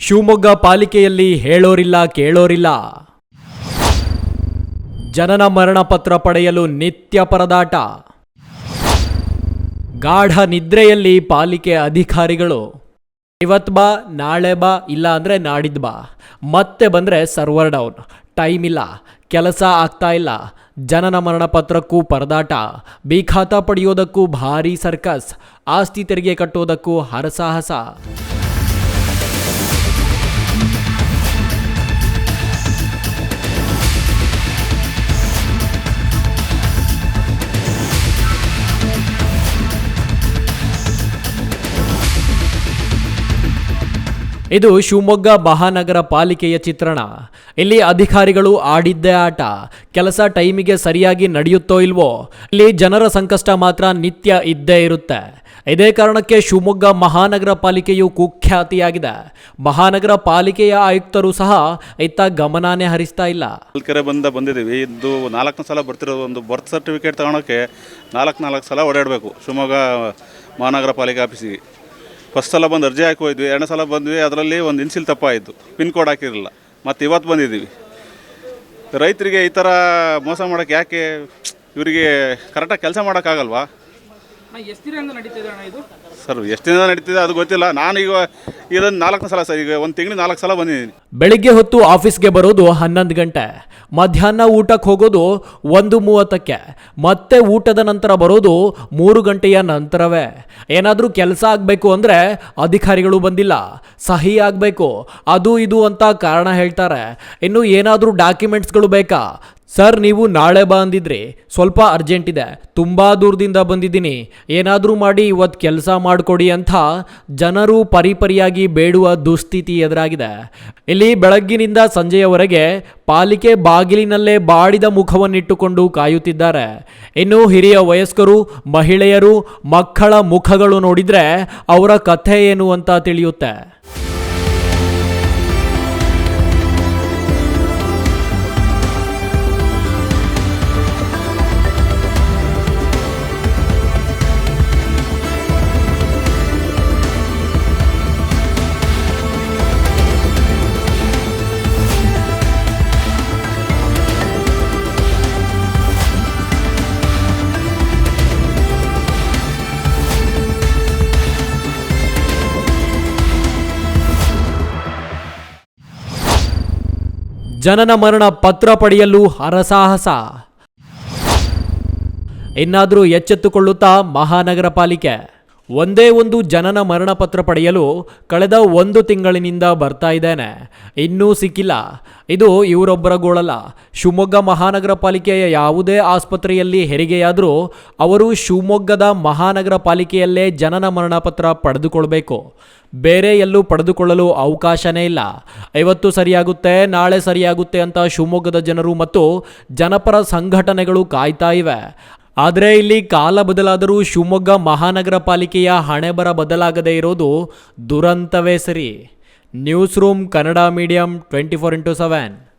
ಶಿವಮೊಗ್ಗ ಪಾಲಿಕೆಯಲ್ಲಿ ಹೇಳೋರಿಲ್ಲ, ಕೇಳೋರಿಲ್ಲ. ಜನನ ಮರಣ ಪತ್ರ ಪಡೆಯಲು ನಿತ್ಯ ಪರದಾಟ. ಗಾಢ ನಿದ್ರೆಯಲ್ಲಿ ಪಾಲಿಕೆ ಅಧಿಕಾರಿಗಳು ಇವತ್ತು ಬಾ, ನಾಳೆ ಬಾ, ಇಲ್ಲ ಅಂದರೆ ನಾಡಿದ್ದು ಬಾ. ಮತ್ತೆ ಬಂದರೆ ಸರ್ವರ್ ಡೌನ್. ಟೈಮ್ ಇಲ್ಲ, ಕೆಲಸ ಆಗ್ತಾ ಇಲ್ಲ. ಜನನ ಮರಣ ಪತ್ರಕ್ಕೂ ಪರದಾಟ. ಬಿ ಖಾತಾ ಪಡೆಯೋದಕ್ಕೂ ಭಾರೀ ಸರ್ಕಸ್. ಆಸ್ತಿ ತೆರಿಗೆ ಕಟ್ಟೋದಕ್ಕೂ ಹರಸಾಹಸ. ಇದು ಶಿವಮೊಗ್ಗ ಮಹಾನಗರ ಪಾಲಿಕೆಯ ಚಿತ್ರಣ. ಇಲ್ಲಿ ಅಧಿಕಾರಿಗಳು ಆಡಿದ್ದೇ ಆಟ. ಕೆಲಸ ಟೈಮಿಗೆ ಸರಿಯಾಗಿ ನಡೆಯುತ್ತೋ ಇಲ್ವೋ ಇಲ್ಲಿ ಜನರ ಸಂಕಷ್ಟ ಮಾತ್ರ ನಿತ್ಯ ಇದ್ದೇ ಇರುತ್ತೆ. ಇದೇ ಕಾರಣಕ್ಕೆ ಶಿವಮೊಗ್ಗ ಮಹಾನಗರ ಪಾಲಿಕೆಯು ಕುಖ್ಯಾತಿಯಾಗಿದೆ. ಮಹಾನಗರ ಪಾಲಿಕೆಯ ಆಯುಕ್ತರು ಸಹ ಇತ್ತ ಗಮನಾನೇ ಹರಿಸ್ತಾ ಇಲ್ಲ. ಕೆರೆ ಬಂದ ಬಂದಿದ್ದೀವಿ. ಇದು ನಾಲ್ಕನೇ ಸಲ ಬರ್ತಿರೋದು ಒಂದು ಬರ್ತ್ ಸರ್ಟಿಫಿಕೇಟ್ ತಗೊಳಕ್ಕೆ ನಾಲ್ಕು ನಾಲ್ಕು ಸಲ ಓಡಾಡಬೇಕು ಶಿವಮೊಗ್ಗ ಮಹಾನಗರ ಪಾಲಿಕೆ ಆಫೀಸಿಗೆ. ಫಸ್ಟ್ ಸಲ ಬಂದು ಅರ್ಜಿ ಹಾಕಿ ಹೋದ್ವಿ ಎರಡನೇ ಸಲ ಬಂದ್ವಿ ಅದರಲ್ಲಿ ಒಂದು ಇನ್ಸಿಲ್ ತಪ್ಪಾಯಿತು. ಪಿನ್ ಕೋಡ್ ಹಾಕಿರಲಿಲ್ಲ. ಮತ್ತು ಇವತ್ತು ಬಂದಿದ್ದೀವಿ. ರೈತರಿಗೆ ಈ ಥರ ಮೋಸ ಮಾಡೋಕ್ಕೆ ಯಾಕೆ ಇವರಿಗೆ ಕರೆಕ್ಟಾಗಿ ಕೆಲಸ ಮಾಡೋಕ್ಕಾಗಲ್ವಾ? ಅಣ್ಣ ಎಷ್ಟು ದಿನದಿಂದ ನಡೀತಿದೆ ಅಣ್ಣ ಇದು? ಸರ್ ಎಷ್ಟು ದಿನ ನಡೀತಿದೆ ಅದು ಗೊತ್ತಿಲ್ಲ. ನಾನು ಈಗ ಇದೊಂದು ನಾಲ್ಕನೇ ಸಲ ಸರ್ ಈಗ ಒಂದು ತಿಂಗಳು ನಾಲ್ಕು ಸಲ ಬಂದಿದ್ದೀನಿ. ಬೆಳಿಗ್ಗೆ ಹೊತ್ತು ಆಫೀಸ್ಗೆ ಬರೋದು ಹನ್ನೊಂದು ಗಂಟೆ. ಮಧ್ಯಾಹ್ನ ಊಟಕ್ಕೆ ಹೋಗೋದು ಒಂದು ಮೂವತ್ತಕ್ಕೆ. ಮತ್ತೆ ಊಟದ ನಂತರ ಬರೋದು ಮೂರು ಗಂಟೆಯ ನಂತರವೇ. ಏನಾದರೂ ಕೆಲಸ ಆಗಬೇಕು ಅಂದರೆ ಅಧಿಕಾರಿಗಳು ಬಂದಿಲ್ಲ. ಸಹಿ ಆಗಬೇಕು. ಅದು ಇದು ಅಂತ ಕಾರಣ ಹೇಳ್ತಾರೆ. ಇನ್ನು ಏನಾದರೂ ಡಾಕ್ಯುಮೆಂಟ್ಸ್ಗಳು ಬೇಕಾ? ಸರ್, ನೀವು ನಾಳೆ ಬಾ ಅಂದಿದ್ರಿ ಸ್ವಲ್ಪ ಅರ್ಜೆಂಟ್ ಇದೆ. ತುಂಬ ದೂರದಿಂದ ಬಂದಿದ್ದೀನಿ. ಏನಾದರೂ ಮಾಡಿ ಇವತ್ತು ಕೆಲಸ ಮಾಡಿಕೊಡಿ ಅಂತ ಜನರು ಪರಿಪರಿಯಾಗಿ ಬೇಡುವ ದುಸ್ಥಿತಿ ಎದುರಾಗಿದೆ. ಇಲ್ಲಿ ಬೆಳಗ್ಗಿನಿಂದ ಸಂಜೆಯವರೆಗೆ ಪಾಲಿಕೆ ಬಾಗಿಲಿನಲ್ಲೇ ಬಾಡಿದ ಮುಖವನ್ನಿಟ್ಟುಕೊಂಡು ಕಾಯುತ್ತಿದ್ದಾರೆ. ಇನ್ನು ಹಿರಿಯ ವಯಸ್ಕರು, ಮಹಿಳೆಯರು, ಮಕ್ಕಳ ಮುಖಗಳು ನೋಡಿದರೆ ಅವರ ಕಥೆ ಏನು ಅಂತ ತಿಳಿಯುತ್ತೆ. ಜನನ ಮರಣ ಪತ್ರ ಪಡೆಯಲು ಹರಸಾಹಸ. ಇನ್ನಾದರೂ ಎಚ್ಚೆತ್ತುಕೊಳ್ಳುತ್ತಾ ಮಹಾನಗರ ಪಾಲಿಕೆ ಒಂದೇ ಒಂದು ಜನನ ಮರಣ ಪತ್ರ ಪಡೆಯಲು ಕಳೆದ ಒಂದು ತಿಂಗಳಿನಿಂದ ಬರ್ತಾ ಇದ್ದೇನೆ. ಇನ್ನೂ ಸಿಕ್ಕಿಲ್ಲ. ಇದು ಇವರೊಬ್ಬರ ಗೋಳಲ್ಲ. ಶಿವಮೊಗ್ಗ ಮಹಾನಗರ ಪಾಲಿಕೆಯ ಯಾವುದೇ ಆಸ್ಪತ್ರೆಯಲ್ಲಿ ಹೆರಿಗೆಯಾದರೂ ಅವರು ಶಿವಮೊಗ್ಗದ ಮಹಾನಗರ ಪಾಲಿಕೆಯಲ್ಲೇ ಜನನ ಮರಣ ಪತ್ರ ಪಡೆದುಕೊಳ್ಬೇಕು. ಬೇರೆ ಎಲ್ಲೂ ಪಡೆದುಕೊಳ್ಳಲು ಅವಕಾಶನೇ ಇಲ್ಲ. ಇವತ್ತು ಸರಿಯಾಗುತ್ತೆ, ನಾಳೆ ಸರಿಯಾಗುತ್ತೆ ಅಂತ ಶಿವಮೊಗ್ಗದ ಜನರು ಮತ್ತು ಜನಪರ ಸಂಘಟನೆಗಳು ಕಾಯ್ತಾ ಇವೆ. ಆದರೆ ಇಲ್ಲಿ ಕಾಲ ಬದಲಾದರೂ ಶಿವಮೊಗ್ಗ ಮಹಾನಗರ ಪಾಲಿಕೆಯ ಹಣೆಬರ ಬದಲಾಗದೆ ಇರೋದು ದುರಂತವೇ ಸರಿ. News room Kannada medium twenty four into seven.